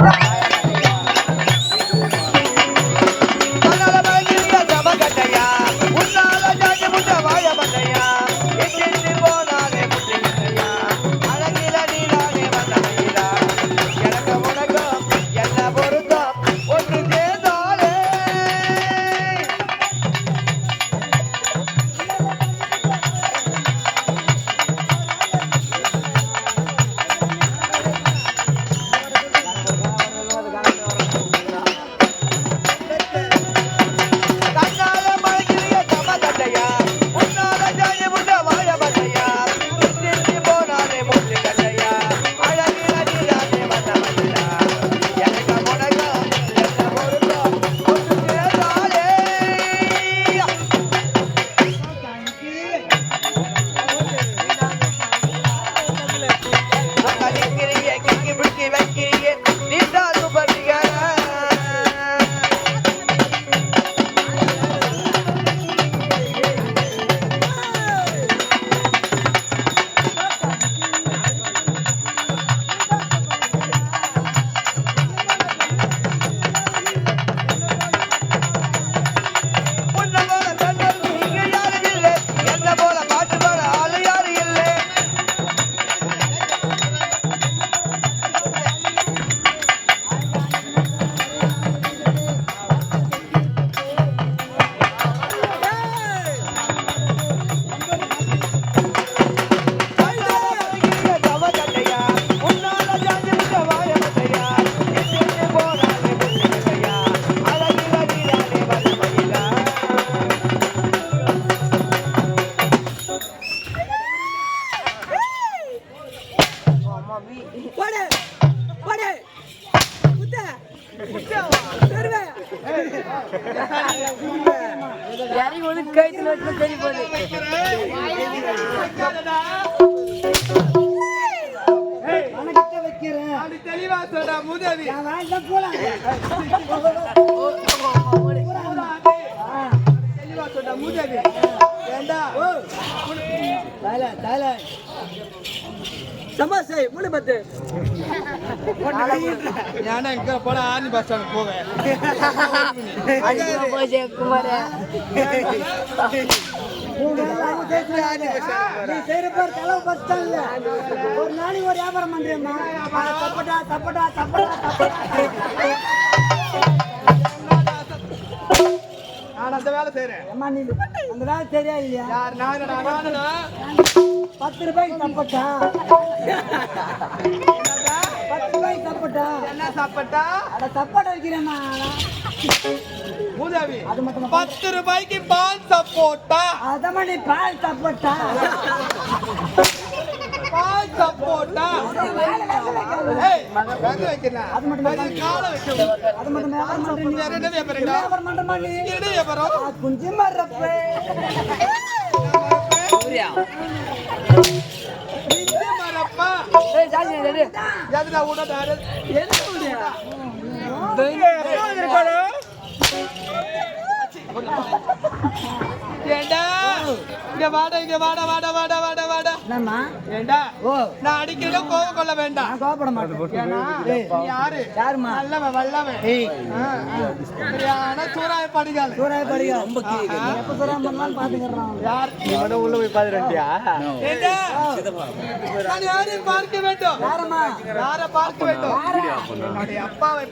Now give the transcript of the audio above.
Thank you. தருவே வச்சு சரி தெளிவா சொல்றா முதவி தெளிவா சொல்றா மூதேவி ஏண்டா சமாசை மூணு பத்து. ஏன்டா இங்க போல ஆர்மி பஸ் ஸ்டாண்ட் போவேன். ஒரு நாளைக்கு ஒரு வியாபாரம் நான் அந்த வேலை செய்யறேன் அம்மா நீ அந்த வேலை சரியா இல்லையா? நானடா பத்து ரூபாய்க்கு தப்பட்டா பத்து ரூபாய்க்கு தப்பட்டா என்ன சாப்பிட்டா? அட மூதேவி அது மட்டும் பத்து ரூபாய்க்கு பால் சப்போட்டா? அதம்மா நீ பால் தப்பட்டா பால் சப்போட்டா? வைக்கிறேன். அது மட்டும் அது எதுடா உடனே ஏண்டா இங்க வாடா இங்க வாடா வாடா வாடா வாடா வாடா. என்னம்மா? ஏண்டா? ஓ. நான் அடிக்கிறத கோவம் கொள்ள வேண்டாம். நான் கோபப்பட மாட்டேன். ஏன்னா நீ யாரு? யாரும்மா? நல்லவன் வல்லவன். ஏய். ஆ, ஆ. சரியான சூறாய படிகால் சூறாய படிக்க ரொம்ப எப்ப சூறா பண்ணலாம்னு பாத்துக்கிறான். யார்? ஏண்டா? நான் யாரை பார்க்க வேண்டும். யாரம்மா? யாரை பார்க்க வேண்டும்? என்னுடைய அப்பாவை